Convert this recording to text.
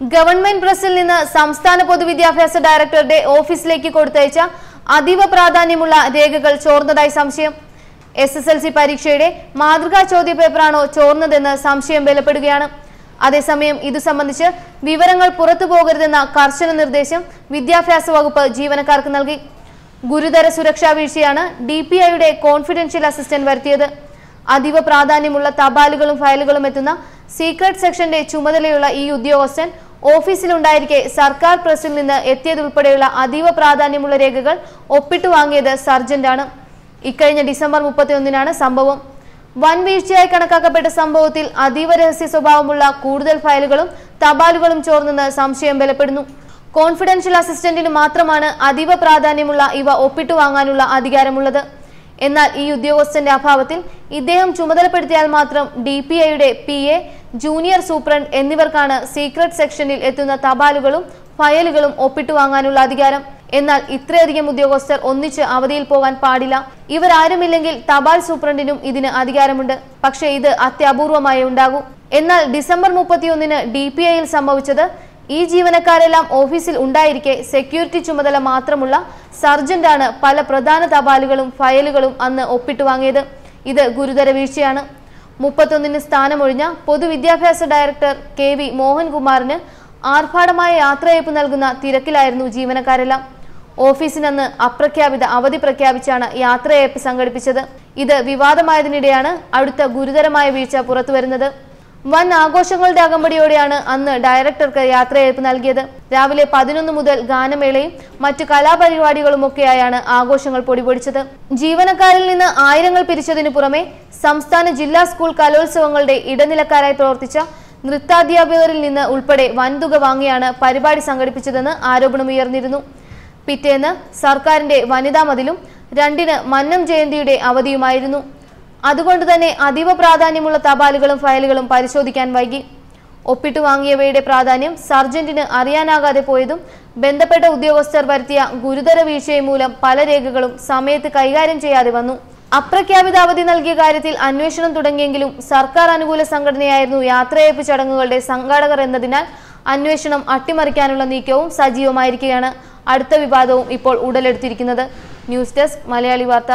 Government പ്രസിൽ നിന്ന് സംസ്ഥാന പൊതുവിദ്യാഭ്യാസ ഡയറക്ടറുടെ ഓഫീസിലേക്ക് കൊടുത്തയച്ച അതീവ പ്രാധാന്യമുള്ള രേഖകൾ ചോർന്നതായി സംശയം. എസ് എസ് എൽ സി പരീക്ഷയുടെ മാതൃകാ ചോദ്യപേപ്പറാണോ ചോർന്നതെന്ന് സംശയം ബലപ്പെടുകയാണ് അതേസമയം ഇതു സംബന്ധിച്ച് വിവരങ്ങൾ പുറത്തു പോകരുതെന്ന കർശന നിർദ്ദേശം വിദ്യാഭ്യാസ വകുപ്പ് ജീവനക്കാർക്ക് നൽകി. ഗുരുതര സുരക്ഷാ വീഴ്ചയാണ് ഡി പി ഐയുടെ കോൺഫിഡൻഷ്യൽ അസിസ്റ്റന്റ് വരുത്തിയത്. അതീവ പ്രാധാന്യമുള്ള തപാലുകളും ഫയലുകളും എത്തുന്ന സീക്രട്ട് സെക്ഷന്റെ ചുമതലയുള്ള ഈ ഉദ്യോഗസ്ഥൻ ഓഫീസിലുണ്ടായിരിക്കെ സർക്കാർ പ്രസിൽ നിന്ന് എത്തിയതുൾപ്പെടെയുള്ള അതീവ പ്രാധാന്യമുള്ള രേഖകൾ ഒപ്പിട്ടു വാങ്ങിയത് സർജന്റാണ്. ഇക്കഴിഞ്ഞ ഡിസംബർ മുപ്പത്തിയൊന്നിനാണ് സംഭവം. വൻ വീഴ്ചയായി കണക്കാക്കപ്പെട്ട സംഭവത്തിൽ അതീവ രഹസ്യ സ്വഭാവമുള്ള കൂടുതൽ ഫയലുകളും തപാലുകളും ചോർന്നെന്ന് സംശയം ബലപ്പെടുന്നു. കോൺഫിഡൻഷ്യൽ അസിസ്റ്റന്റിന് മാത്രമാണ് അതീവ പ്രാധാന്യമുള്ള ഇവ ഒപ്പിട്ടു വാങ്ങാനുള്ള അധികാരമുള്ളത്. എന്നാൽ ഈ ഉദ്യോഗസ്ഥന്റെ അഭാവത്തിൽ ഇദ്ദേഹം ചുമതലപ്പെടുത്തിയാൽ മാത്രം ഡി പി ഐയുടെ പി എ ജൂനിയർ സൂപ്രണ്ട് എന്നിവർക്കാണ് സീക്രട്ട് സെക്ഷനിൽ എത്തുന്ന തപാലുകളും ഫയലുകളും ഒപ്പിട്ടു വാങ്ങാനുള്ള അധികാരം. എന്നാൽ ഇത്രയധികം ഉദ്യോഗസ്ഥർ ഒന്നിച്ച് അവധിയിൽ പോകാൻ പാടില്ല. ഇവരാരുമില്ലെങ്കിൽ തപാൽ സൂപ്രണ്ടിനും ഇതിന് അധികാരമുണ്ട്. പക്ഷേ ഇത് അത്യപൂർവമായി ഉണ്ടാകും. എന്നാൽ ഡിസംബർ മുപ്പത്തിയൊന്നിന് ഡി പി ഐയിൽ സംഭവിച്ചത് ഈ ജീവനക്കാരെല്ലാം ഓഫീസിൽ ഉണ്ടായിരിക്കെ സെക്യൂരിറ്റി ചുമതല മാത്രമുള്ള സർജന്റാണ് പല പ്രധാന തപാലുകളും ഫയലുകളും അന്ന് ഒപ്പിട്ടു വാങ്ങിയത് ഇത് ഗുരുതര വീഴ്ചയാണ്. മുപ്പത്തൊന്നിന് സ്ഥാനമൊഴിഞ്ഞ പൊതുവിദ്യാഭ്യാസ ഡയറക്ടർ കെ വി മോഹൻകുമാറിന് ആർഭാടമായ യാത്രയയപ്പ് നൽകുന്ന തിരക്കിലായിരുന്നു ജീവനക്കാരെല്ലാം. ഓഫീസിനന്ന് അപ്രഖ്യാപിത അവധി പ്രഖ്യാപിച്ചാണ് യാത്രയയപ്പ് സംഘടിപ്പിച്ചത്. ഇത് വിവാദമായതിനിടെയാണ് അടുത്ത ഗുരുതരമായ വീഴ്ച പുറത്തുവരുന്നത്. വൻ ആഘോഷങ്ങളുടെ അകമ്പടിയോടെയാണ് അന്ന് ഡയറക്ടർക്ക് യാത്രയയപ്പ് നൽകിയത്. രാവിലെ പതിനൊന്ന് മുതൽ ഗാനമേളയും മറ്റു കലാപരിപാടികളുമൊക്കെയായാണ് ആഘോഷങ്ങൾ പൊടിപൊടിച്ചത്. ജീവനക്കാരിൽ നിന്ന് ആയിരങ്ങൾ പിരിച്ചതിനു പുറമെ സംസ്ഥാന ജില്ലാ സ്കൂൾ കലോത്സവങ്ങളുടെ ഇടനിലക്കാരായി പ്രവർത്തിച്ച നൃത്താധ്യാപകരിൽ നിന്ന് ഉൾപ്പെടെ വൻതുക വാങ്ങിയാണ് പരിപാടി സംഘടിപ്പിച്ചതെന്ന് ആരോപണമുയർന്നിരുന്നു പിറ്റേന്ന് സർക്കാരിന്റെ വനിതാ മതിലും രണ്ടിന് മന്നം ജയന്തിയുടെ അവധിയുമായിരുന്നു. അതുകൊണ്ട് തന്നെ അതീവ പ്രാധാന്യമുള്ള തപാലുകളും ഫയലുകളും പരിശോധിക്കാൻ വൈകി. ഒപ്പിട്ടു വാങ്ങിയവയുടെ പ്രാധാന്യം സർജന്റിന് അറിയാനാകാതെ പോയതും ബന്ധപ്പെട്ട ഉദ്യോഗസ്ഥർ വരുത്തിയ ഗുരുതര വീഴ്ചയും മൂലം പല രേഖകളും സമയത്ത് കൈകാര്യം ചെയ്യാതെ വന്നു. അപ്രഖ്യാപിത അവധി നൽകിയ കാര്യത്തിൽ അന്വേഷണം തുടങ്ങിയെങ്കിലും സർക്കാർ അനുകൂല സംഘടനയായിരുന്നു യാത്രയയപ്പ് ചടങ്ങുകളുടെ സംഘാടകർ എന്നതിനാൽ അന്വേഷണം അട്ടിമറിക്കാനുള്ള നീക്കവും സജീവമായിരിക്കുകയാണ്. അടുത്ത വിവാദവും ഇപ്പോൾ ഉടലെടുത്തിരിക്കുന്നത്. ന്യൂസ് ഡെസ്ക് മലയാളി വാർത്ത.